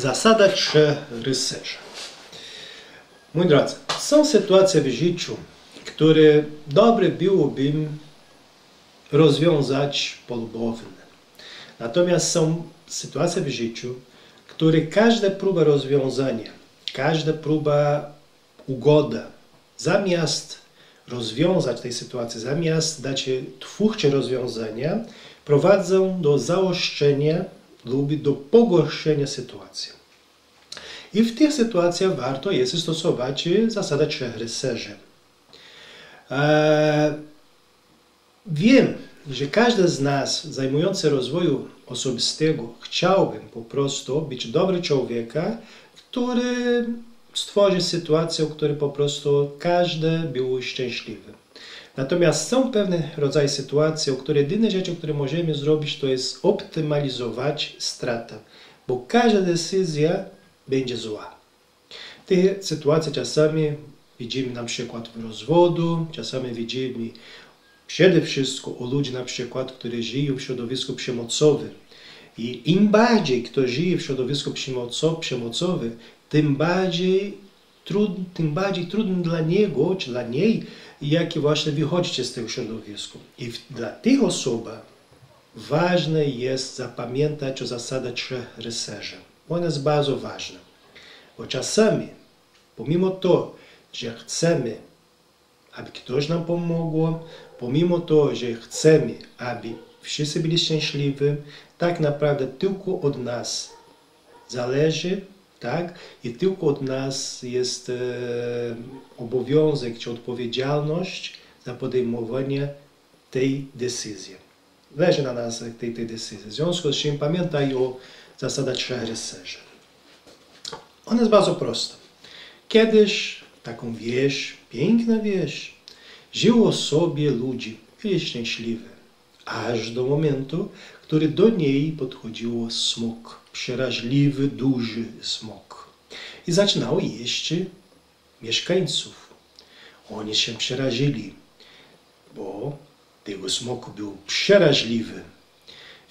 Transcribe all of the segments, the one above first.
Zasada trzech rycerzy. Mój drodzy, są sytuacje w życiu, które dobre byłoby rozwiązać polubowne. Natomiast są sytuacje w życiu, które każda próba rozwiązania, każda próba ugoda, zamiast rozwiązać tej sytuacji, zamiast dać twórcze rozwiązania, prowadzą do zaostrzenia lub do pogorszenia sytuacji. I w tych sytuacjach warto jest stosować zasadę trzech rycerzy. Eee, wiem, że każdy z nas zajmujący rozwoju osobistego chciałby po prostu być dobrym człowiekiem, który stworzy sytuację, w której po prostu każdy był szczęśliwy. Natomiast są pewne rodzaje sytuacji, w której jedyne rzeczy, które możemy zrobić, to jest optymalizować stratę, bo każda decyzja będzie zła. Te sytuacje czasami widzimy na przykład w rozwodu, czasami widzimy przede wszystkim u ludzi na przykład, którzy żyją w środowisku przemocowym. I im bardziej kto żyje w środowisku przemocowym, tym bardziej, trud, tym bardziej trudno dla niego czy dla niej, jak właśnie wychodzić z tego środowiska. I dla tych osób ważne jest zapamiętać o zasadzie trzech rycerzy. Ona jest bardzo ważna. Bo czasami, pomimo to, że chcemy, aby ktoś nam pomógł, pomimo to, że chcemy, aby wszyscy byli szczęśliwi, tak naprawdę tylko od nas zależy, tak? I tylko od nas jest e, obowiązek czy odpowiedzialność za podejmowanie tej decyzji. Leży na nas tej, tej decyzji. W związku z czym pamiętaj o zasadach trzech rycerzy. Ona jest bardzo prosta. Kiedyś taką wieś, piękna wieś, żyło sobie ludzi, byli szczęśliwi, aż do momentu, który do niej podchodził smok, przeraźliwy, duży smok. I zaczynał jeść mieszkańców. Oni się przerazili, bo tego smoku był przeraźliwy.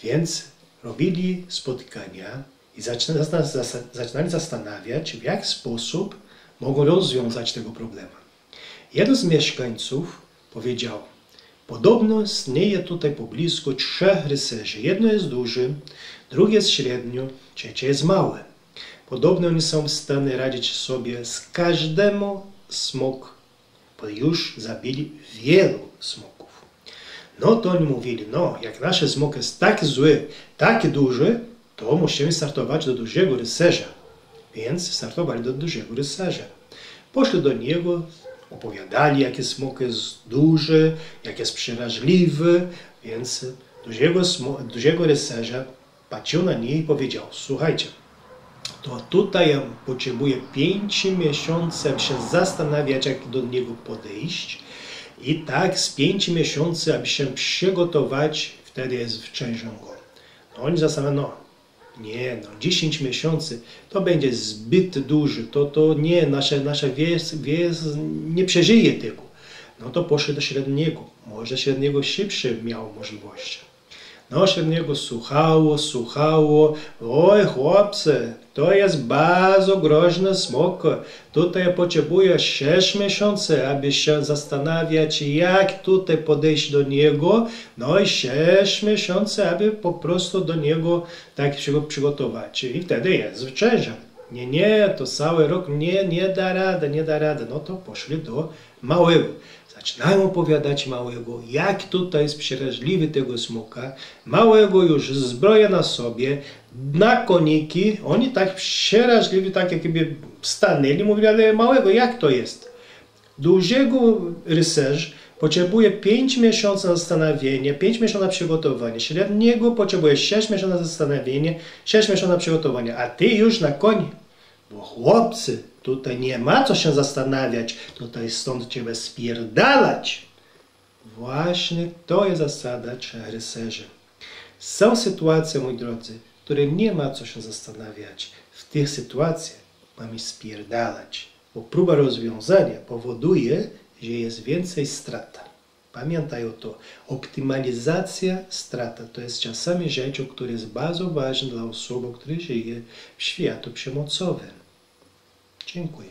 Więc robili spotkania i zaczynali zastanawiać, w jaki sposób mogą rozwiązać tego problemu. Jeden z mieszkańców powiedział, podobno istnieje tutaj poblisko trzech rycerzy. Jedno jest duży, drugie jest średnio, trzecie jest małe. Podobno oni są w stanie radzić sobie z każdemu smok, bo już zabili wielu smoków. No to oni mówili, no jak nasz smok jest tak zły, tak duży, to musimy startować do dużego rycerza. Więc startowali do dużego rycerza. Poszli do niego, opowiadali, jaki smok jest duży, jak jest przerażliwy, więc dużego, dużego rycerza patrzył na nie i powiedział, słuchajcie, to tutaj ja potrzebuję pięć miesięcy, aby się zastanawiać, jak do niego podejść. I tak z pięć miesięcy, aby się przygotować, wtedy jest wczężą go. No oni zastanawiają, no nie, no 10 miesięcy to będzie zbyt duży, to, to nie, nasza, nasza wieś, wieś nie przeżyje tego. No to poszedł do średniego, może średniego szybsze miał możliwości. No średniego słuchało, słuchało, oj chłopcy, to jest bardzo groźny smok. Tutaj potrzebuję 6 miesięcy, aby się zastanawiać, jak tutaj podejść do niego. No i 6 miesięcy, aby po prostu do niego tak się przygotować. I wtedy jest zwycięża. Nie, nie, to cały rok, nie, nie da rady, nie da rady. No to poszli do małego. Zaczynają opowiadać małego, jak tutaj jest przeraźliwy tego smoka. Małego już zbroja na sobie, na koniki. Oni tak przeraźliwi, tak jakby stanęli, mówili, ale małego, jak to jest? Dużego rycerz potrzebuje 5 miesięcy na zastanowienie, 5 miesięcy na przygotowanie. Średniego potrzebuje 6 miesięcy na zastanowienie, 6 miesięcy na przygotowanie. A ty już na koni. Bo chłopcy, tutaj nie ma co się zastanawiać, tutaj stąd trzeba spierdalać. Właśnie to jest zasada trzech rycerzy. Są sytuacje, moi drodzy, w których nie ma co się zastanawiać. W tych sytuacjach mamy spierdalać, bo próba rozwiązania powoduje, że jest więcej strata. Pamiętaj o to. Optymalizacja strata to jest czasami rzecz, która jest bardzo ważna dla osoby, która żyje w świecie przemocowym. Dziękuję.